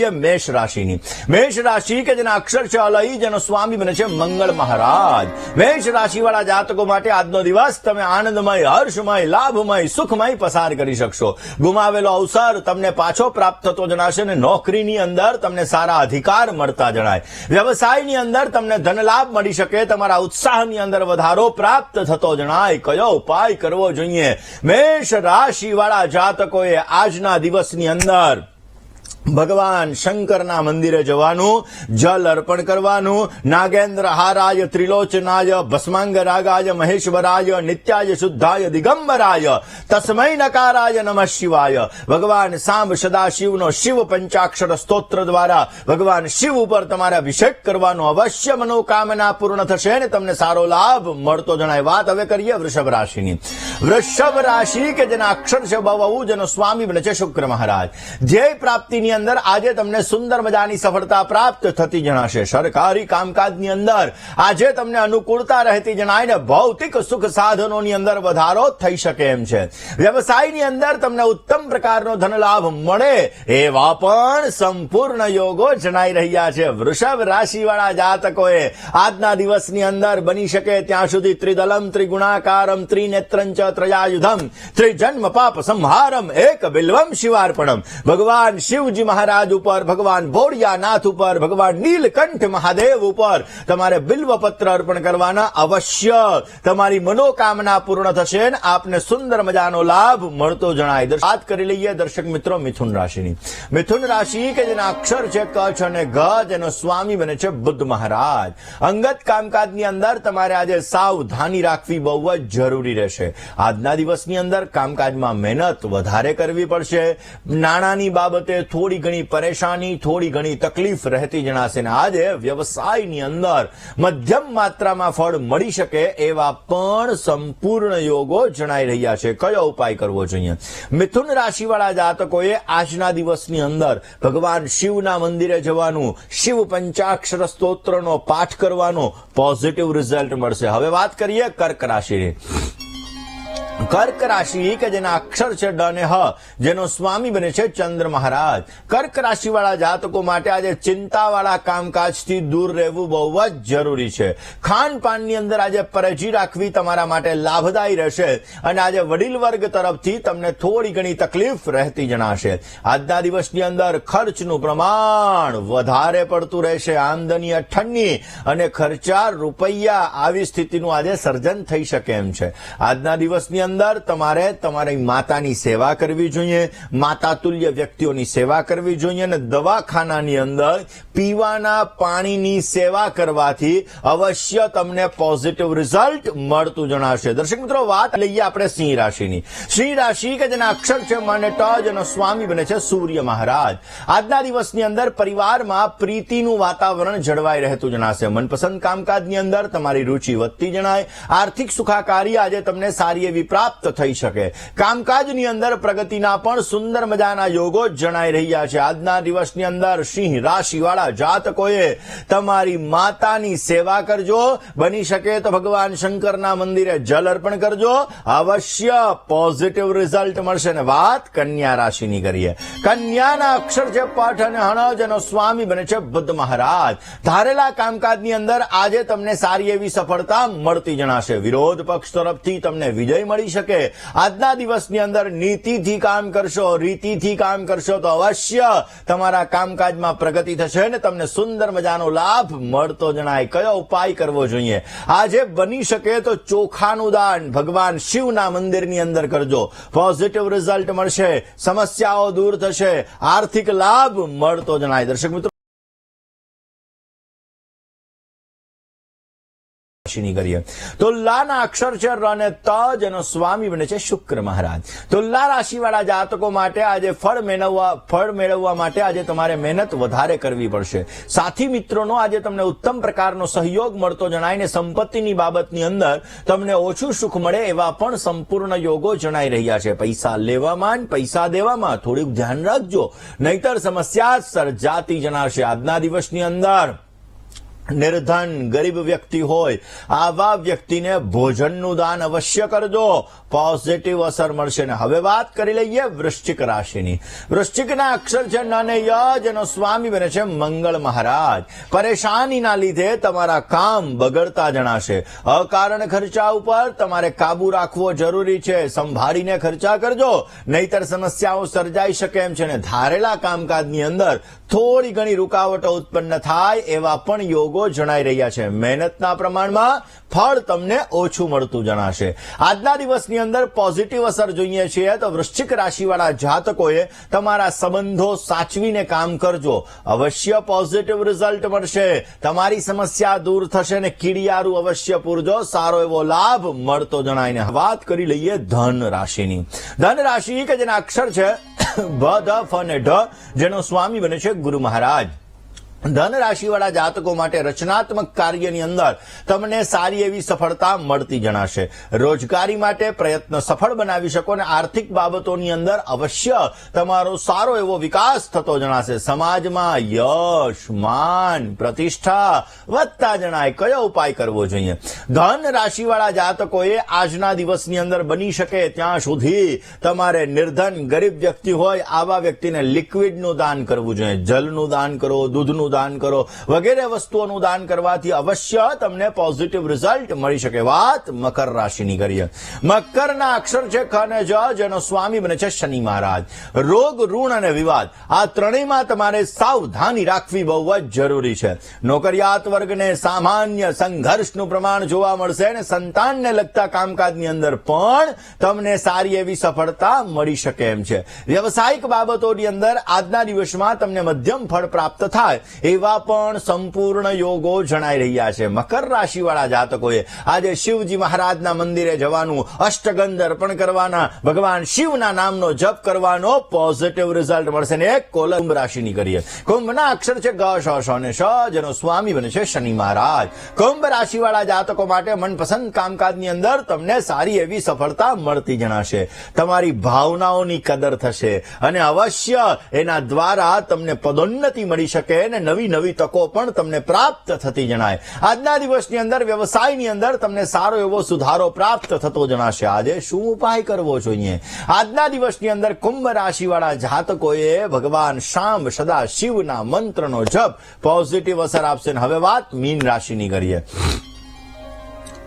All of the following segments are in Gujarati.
મેષ રાશિની મેષ રાશિ કે જેના અક્ષર જેનો સ્વામી બને છે મંગળ મહારાજ મેષ રાશિ વાળા જાતકો માટે આજનો દિવસ તમે આનંદમય હર્ષમય લાભમય સુખમય પસાર કરી શકશો ગુમાવેલો અવસર તમને પાછો પ્રાપ્ત થતો જણાશે અને નોકરીની અંદર તમને સારા અધિકાર મળતા જણાય વ્યવસાયની અંદર તમને ધન લાભ મળી શકે તમારા ઉત્સાહની અંદર વધારો પ્રાપ્ત થતો જણાય કયો ઉપાય કરવો જોઈએ મેષ રાશિ વાળા જાતકોએ આજના દિવસની અંદર ભગવાન શંકરના મંદિરે જવાનું, જલ અર્પણ કરવાનું નાગેન્દ્ર હારાય ત્રિલોચનાય ભસ્માંગરાગાય મહેશ્વરાય નિત્યાય શુદ્ધાય દિગંબરાય તસ્મૈ નકારાય નમઃ શિવાય. ભગવાન સાંભ સદાશિવનો શિવ પંચાક્ષર સ્તોત્ર દ્વારા ભગવાન શિવ ઉપર તમારે અભિષેક કરવાનો અવશ્ય મનોકામના પૂર્ણ થશે ને તમને સારો લાભ મળતો જણાય વાત હવે કરીએ વૃષભ રાશિની. વૃષભ રાશિ કે જેના અક્ષર છે જેનો સ્વામી બને છે, શુક્ર મહારાજ. ધ્યેય પ્રાપ્તિની અંદર આજે તમને સુંદર મજાની સફળતા પ્રાપ્ત થતી જણાશે. સરકારી કામકાજની અંદર આજે તમને અનુકૂળતા રહેતી જણાય ને ભૌતિક સુખ સાધનોની અંદર વધારો થઈ શકે એમ છે. વ્યવસાયની અંદર તમને ઉત્તમ પ્રકારનો ધન લાભ મળે એવા પણ સંપૂર્ણ યોગો જણાઈ રહ્યા છે. વૃષભ રાશિવાળા જાતકોએ આજના દિવસની અંદર બની શકે ત્યાં સુધી ત્રિદલમ, ત્રિગુણાકારમ, ત્રિનેત્રં ચ ત્રયાયુધમ, ત્રિજન્મ પાપ સંહારમ, એક બિલ્વમ શિવાર્પણમ. ભગવાન શિવજી મહારાજ ઉપર, ભગવાન ભોળિયાનાથ ઉપર, ભગવાન નીલકંઠ મહાદેવ ઉપર તમારે બિલ્વપત્ર અર્પણ કરવાના અવશ્ય. તમારી મનોકામના પૂર્ણ થશે ને આપને સુંદર મજાનો લાભ મળતો જણાય. વાત કરી લઈએ દર્શક મિત્રો મિથુન રાશિની. મિથુન રાશિ કે જેના અક્ષર છે કચ્છ અને ગ જેનો સ્વામી બને છે બુદ્ધ મહારાજ. અંગત કામકાજની અંદર તમારે આજે સાવધાની રાખવી બહુ જ જરૂરી રહેશે. આજના દિવસની અંદર કામકાજમાં મહેનત વધારે કરવી પડશે. નાણાંની બાબતે થોડી ઘણી પરેશાની, થોડી ઘણી તકલીફ રહેતી જણાશે ને આજે વ્યવસાયની અંદર મધ્યમ માત્રામાં ફળ મળી શકે એવા પણ સંપૂર્ણ યોગો જણાઈ રહ્યા છે. કયો ઉપાય કરવો જોઈએ? મિથુન રાશિવાળા જાતકોએ આજના દિવસની અંદર ભગવાન શિવના મંદિરે જવાનું, શિવ પંચાક્ષર સ્તોત્રનો પાઠ કરવાનો પોઝિટિવ રિઝલ્ટ મળશે. હવે વાત કરીએ કર્ક રાશિની. કર્ક રાશિ કે જેના અક્ષર છે ડ અને હ, જેનો સ્વામી બને છે ચંદ્ર મહારાજ. કર્ક રાશિવાળા જાતકો માટે આજે ચિંતાવાળા કામકાજથી દૂર રહેવું બહુ જ જરૂરી છે. ખાનપાનની અંદર આજે પરેજી રાખવી તમારા માટે લાભદાયી રહેશે અને આજે વડીલ વર્ગ તરફથી તમને થોડી ઘણી તકલીફ રહેતી જણાશે. આજના દિવસની અંદર ખર્ચનું પ્રમાણ વધારે પડતું રહેશે. આમદની અઠ્ઠની અને ખર્ચા રૂપિયા આવી સ્થિતિનું આજે સર્જન થઈ શકે એમ છે. આજના દિવસની અંદર તમારે તમારી માતાની સેવા કરવી જોઈએ, માતા તુલ્ય વ્યક્તિઓની સેવા કરવી જોઈએ અને દવાખાનાની અંદર પીવાના પાણીની સેવા કરવાથી અવશ્ય તમને પોઝિટિવ રિઝલ્ટ મળતું જણાશે. દર્શક મિત્રો, વાત લઈએ આપણે સિંહ રાશિની. સિંહ રાશિ કે જેના અક્ષર છે મને ટજ અને સ્વામી બને છે સૂર્ય મહારાજ. આજના દિવસની અંદર પરિવારમાં પ્રીતિનું વાતાવરણ જળવાઈ રહેતું જણાશે. મનપસંદ કામકાજની અંદર તમારી રુચિ વધતી જણાય. આર્થિક સુખાકારી આજે તમને સારી એવી પ્રાપ્ત થઈ શકે. કામકાજની અંદર પ્રગતિના પણ સુંદર મજાના યોગો જણાઈ રહ્યા છે. આજના દિવસની અંદર સિંહ રાશિવાળા જાતકોએ તમારી માતાની સેવા કરજો. બની શકે તો ભગવાન શંકરના મંદિરે જલ અર્પણ કરજો. અવશ્ય પોઝિટિવ રિઝલ્ટ મળશે. ને વાત કન્યા રાશિની કરીએ. કન્યાના અક્ષર છે પાઠ અને હણજ એનો સ્વામી બને છે બુદ્ધ મહારાજ. ધારેલા કામકાજની અંદર આજે તમને સારી એવી સફળતા મળતી જણાશે. વિરોધ પક્ષ તરફથી તમને વિજય મળી શકે. આજના દિવસની અંદર નીતિથી કામ કરશો, રીતિથી કામ કરશો તો અવશ્ય તમારા કામકાજમાં પ્રગતિ થશે અને તમને સુંદર મજાનો લાભ મળતો જણાય. કયો ઉપાય કરવો જોઈએ? આજે બની શકે તો ચોખાનું દાન. ભગવાન શિવના મંદિરની અંદર કરજો. પોઝિટિવ રિઝલ્ટ મળશે. સમસ્યાઓ દૂર થશે. આર્થિક લાભ મળતો જણાય. દર્શક મિત્રો રાશિની કરીએ. તુલાના અક્ષર છે ર અને ત જેનો સ્વામી બને છે શુક્ર મહારાજ. તુલા રાશિવાળા જાતકો માટે આજે ફળ મેળવવા ફળ મેળવવા માટે આજે તમારે મહેનત વધારે કરવી પડશે. સાથી મિત્રોનો આજે તમને ઉત્તમ પ્રકારનો સહયોગ મળતો જણાય સંપત્તિની બાબતની અંદર તમને ઓછું સુખ મળે એવા પણ સંપૂર્ણ યોગો જણાઈ રહ્યા છે. પૈસા લેવામાં, પૈસા દેવામાં થોડુંક ધ્યાન રાખજો. નહીતર સમસ્યા સર્જાતી જણાશે આજના દિવસની અંદર. નિર્ધન ગરીબ વ્યક્તિ હોય, આવા વ્યક્તિને ભોજનનું દાન અવશ્ય કરજો. પોઝિટિવ અસર મળશે ને હવે વાત કરી લઈએ વૃશ્ચિક રાશિની. વૃશ્ચિકના અક્ષર છે નાને યજ એનો સ્વામી બને છે મંગળ મહારાજ. પરેશાનીના લીધે તમારા કામ બગડતા જણાશે. અકારણ ખર્ચા ઉપર તમારે કાબુ રાખવો જરૂરી છે. સંભાળીને ખર્ચા કરજો. નહીતર સમસ્યાઓ સર્જાઈ શકે એમ છે ને ધારેલા કામકાજની અંદર થોડી ઘણી રૂકાવટો ઉત્પન્ન થાય એવા પણ યોગો જણાઈ રહ્યા છે. મહેનતના પ્રમાણમાં ફળ તમને ઓછું મળતું જણાશે. આજના દિવસની અંદર પોઝિટિવ અસર જોઈએ છીએ તો વૃશ્ચિક રાશિવાળા જાતકોએ તમારા સંબંધો સાચવીને કામ કરજો. અવશ્ય પોઝિટિવ રિઝલ્ટ મળશે. તમારી સમસ્યા દૂર થશે ને કીડિયારું અવશ્ય પૂરજો. સારો એવો લાભ મળતો જણાયને વાત કરી લઈએ ધન રાશિની. ધન રાશિ કે જેના અક્ષર છે. ભ, ધ, ફ ને ઢ, જેનો સ્વામી બને છે ગુરુ મહારાજ. ધન રાશિવાળા જાતકો માટે રચનાત્મક કાર્યની અંદર તમને સારી એવી સફળતા મળતી જણાશે. રોજગારી માટે પ્રયત્ન સફળ બનાવી શકો અને આર્થિક બાબતોની અંદર અવશ્ય તમારો સારો એવો વિકાસ થતો જણાશે. સમાજમાં યશ, માન, પ્રતિષ્ઠા વધતા જણાય. કયો ઉપાય કરવો જોઈએ? ધન રાશિવાળા જાતકોએ આજના દિવસની અંદર બની શકે ત્યાં સુધી તમારે નિર્ધન ગરીબ વ્યક્તિ હોય આવા વ્યક્તિને લિક્વિડનું દાન કરવું જોઈએ. જલનું દાન કરો, દૂધનું દાન કરો. વગેરે વસ્તુઓનું દાન કરવાથી અવશ્ય તમને પોઝિટિવ રિઝલ્ટ મળી શકે. વાત મકર રાશિની કરીએ. મકરના અક્ષર છે ખ અને જ, જેનો સ્વામી બને છે શનિ મહારાજ. રોગ, ઋણ અને વિવાદ, આ ત્રણેયમાં તમારે સાવધાની રાખવી બહુ જ જરૂરી છે. નોકરિયાત વર્ગને સામાન્ય સંઘર્ષનું પ્રમાણ જોવા મળશે અને સંતાનને લગતા કામકાજની અંદર પણ તમને સારી એવી સફળતા મળી શકે એમ છે. વ્યવસાયિક બાબતોની અંદર આજના દિવસમાં તમને મધ્યમ ફળ પ્રાપ્ત થાય એવા પણ સંપૂર્ણ યોગો જણાઈ રહ્યા છે. મકર રાશિવાળા જાતકોએ આજે શિવજી મહારાજના મંદિરે જવાનું અષ્ટગંધ અર્પણ કરવાના, ભગવાન શિવના નામનો જપ કરવાનો પોઝિટિવ રિઝલ્ટ મળશે ને કુંભ રાશિની કરીએ. કુંભના અક્ષર છે ગ, શ શ ને શ, જેનો સ્વામી બને છે શનિ મહારાજ. કુંભ રાશિવાળા જાતકો માટે મનપસંદ કામકાજની અંદર તમને સારી એવી સફળતા મળતી જણાશે. તમારી ભાવનાઓની કદર થશે અને અવશ્ય એના દ્વારા તમને પદોન્નતિ મળી શકે અને નવી નવી તકો પણ તમને પ્રાપ્ત થતી જણાય. આજના દિવસની અંદર, વ્યવસાયની અંદર તમને સારો એવો સુધારો પ્રાપ્ત થતો જણાશે. આજે શું ઉપાય કરવો જોઈએ? આજના દિવસની અંદર કુંભ રાશિવાળા જાતકોએ ભગવાન શામ સદા શિવના મંત્રનો જપ પોઝિટિવ અસર આપશે. હવે વાત મીન રાશિની કરીએ.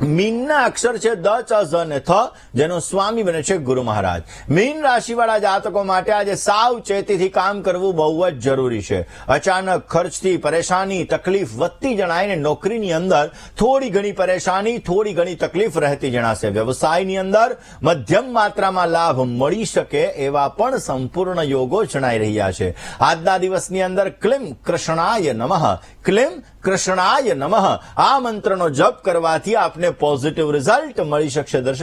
મીનના અક્ષર છે દ, ચ, ઝ ને થ, જેનો સ્વામી બને છે ગુરુ મહારાજ. મીન રાશિવાળા જાતકો માટે આજે સાવચેતીથી કામ કરવું બહુ જ જરૂરી છે. અચાનક ખર્ચથી પરેશાની, તકલીફ વધતી જણાય ને નોકરીની અંદર થોડી ઘણી પરેશાની, થોડી ઘણી તકલીફ રહેતી જણાશે. વ્યવસાયની અંદર મધ્યમ માત્રામાં લાભ મળી શકે એવા પણ સંપૂર્ણ યોગો જણાઈ રહ્યા છે. આજના દિવસની અંદર ક્લિમ કૃષ્ણાય નમઃ. ક્લિમ કૃષ્ણાય નમઃ. આ મંત્રનો જપ કરવાથી આપને પોઝિટિવ રિઝલ્ટ મળી શકશે. દર્શક